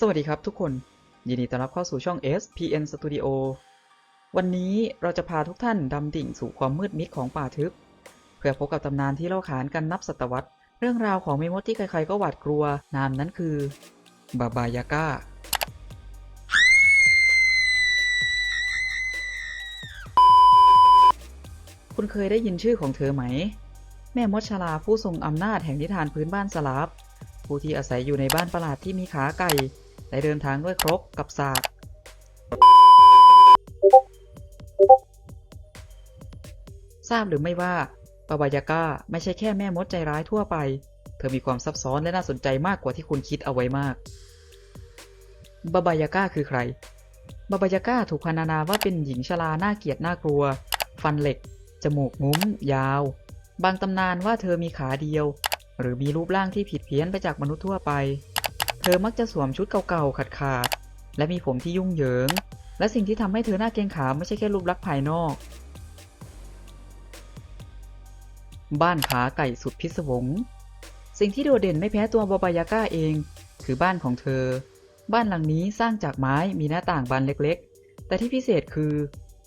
สวัสดีครับทุกคน ยินดีต้อนรับเข้าสู่ช่อง SPN Studio วันนี้เราจะพาทุกท่านดำดิ่งสู่ความมืดมิดของป่าทึบ เพื่อพบกับตำนานที่เล่าขานกันนับศตวรรษ เรื่องราวของเมมดที่ใครๆก็หวาดกลัว นามนั้นคือบาบายาก้า คุณเคยได้ยินชื่อของเธอไหม แม่มดชลาผู้ทรงอำนาจแห่งนิทานพื้นบ้านสลาฟผู้ที่อาศัยอยู่ในบ้านประหลาดที่มีขาไก่ และเดินทางด้วยครกกับสากทราบหรือไม่ว่าปาบายาก้าไม่ใช่แค่แม่มดใจร้ายทั่วไป เธอมีความซับซ้อนและน่าสนใจมากกว่าที่คุณคิดเอาไว้มากบาบายาก้าคือใครบาบายาก้าถูกพรรณนาว่าเป็นหญิงชราหน่าเกลียดหน่ากลัว ฟันเหล็ก จมูกงุ้ม ยาว บางตำนานว่าเธอมีขาเดียว หรือมีรูปร่างที่ผิดเพี้ยนไปจากมนุษย์ทั่วไป ธอมักจะสวมชุดเก่าๆ ขาดๆ และมีผมที่ยุ่งเหยิง และสิ่งที่ทำให้เธอหน่าเกรงขามไม่ใช่แค่รูปลักษณ์ภายนอก บ้านขาไก่สุดพิศวง สิ่งที่โดดเด่นไม่แพ้ตัวบาบายาก้าเอง คือบ้านของเธอ บ้านหลังนี้สร้างจากไม้มีหน้าต่างบานเล็กๆ แต่ที่พิเศษคือ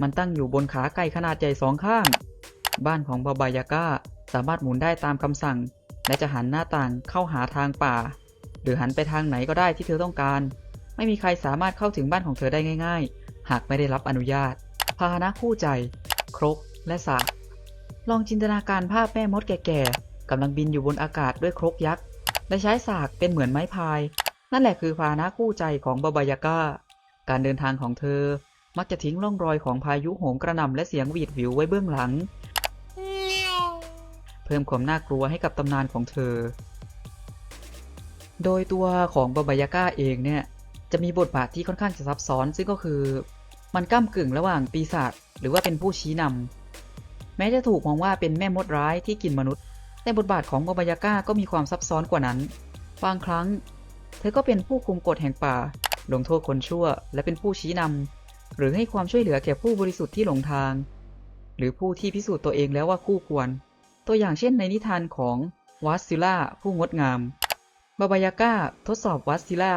มันตั้งอยู่บนขาไก่ขนาดใหญ่สองข้าง บ้านของบาบายาก้าสามารถหมุนได้ตามคำสั่ง และจะหันหน้าต่างเข้าหาทางป่า หรือหันไปทางไหนก็ได้ที่เธอต้องการ ไม่มีใครสามารถเข้าถึงบ้านของเธอได้ง่าย ๆ หากไม่ได้รับอนุญาต พาหนะคู่ใจ ครกและสากลองจินตนาการภาพแม่มดแก่ๆกำลังบินอยู่บนอากาศด้วยครกยักษ์และใช้สากเป็นเหมือนไม้พาย นั่นแหละคือพาหนะคู่ใจของบาบายาก้า การเดินทางของเธอมักจะทิ้งร่องรอยของพายุโหมกระหน่ำและเสียงหวีดหวิวไว้เบื้องหลัง เพิ่มความน่ากลัวให้กับตำนานของเธอ โดยตัวของบาบายาก้าเองเนี่ยจะมีบทบาทที่ค่อนข้างจะซับซ้อน ซึ่งก็คือมันก้ากึ่งระหว่างปีศาจหรือว่าเป็นผู้ชี้นำแม้จะถูกมองว่าเป็นแม่มดร้ายที่กินมนุษย์ แต่บทบาทของบาบายาก้าก็มีความซับซ้อนกว่านั้น บางครั้ง เธอก็เป็นผู้คุมกฎแห่งป่า ลงโทษคนชั่ว และเป็นผู้ชี้นำหรือให้ความช่วยเหลือแก่ผู้บริสุทธิ์ที่หลงทาง หรือผู้ที่พิสูจน์ตัวเองแล้วว่าคู่ควร ตัวอย่างเช่นในนิทานของวัสซิล่าผู้งดงาม บาบายาก้าทดสอบวัสซิล่า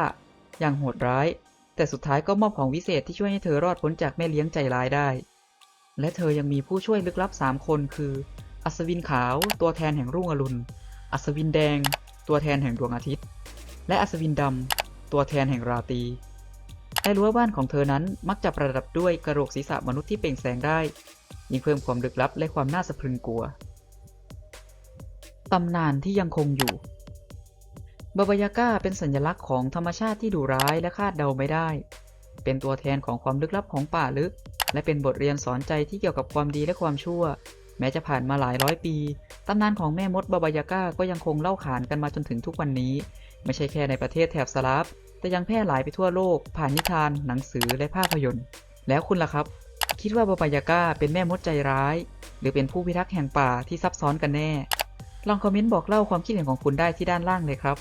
อย่างโหดร้าย แต่สุดท้ายก็มอบของวิเศษที่ช่วยให้เธอรอดพ้นจากแม่เลี้ยงใจร้ายได้ และเธอยังมีผู้ช่วยลึกลับ 3 คนคือ อัศวินขาวตัวแทนแห่งรุ่งอรุณ อัศวินแดง ตัวแทนแห่งดวงอาทิตย์ และอัศวินดำตัวแทนแห่งราตรีและรั้วบ้านของเธอนั้นมักจะประดับด้วยกระโหลกศีรษะมนุษย์ที่เปล่งแสงได้ยิ่งเพิ่มความลึกลับและความน่าสะพรึงกลัว ตำนานที่ยังคงอยู่ บาบายาก้าเป็นสัญลักษณ์ของธรรมชาติที่ดุร้ายและคาดเดาไม่ได้ เป็นตัวแทนของความลึกลับของป่าลึก และเป็นบทเรียนสอนใจที่เกี่ยวกับความดีและความชั่ว แม้จะผ่านมาหลายร้อยปี ตำนานของแม่มดบาบายาก้าก็ยังคงเล่าขานกันมาจนถึงทุกวันนี้ ไม่ใช่แค่ในประเทศแถบสลาฟแต่ยังแพร่หลายไปทั่วโลก ผ่านนิทาน หนังสือ และภาพยนตร์ แล้วคุณล่ะครับ คิดว่าบาบายาก้าเป็นแม่มดใจร้าย หรือเป็นผู้พิทักษ์แห่งป่าที่ซับซ้อนกันแน่ ลองคอมเมนต์บอกเล่าความคิดเห็นของคุณได้ที่ด้านล่างเลยครับ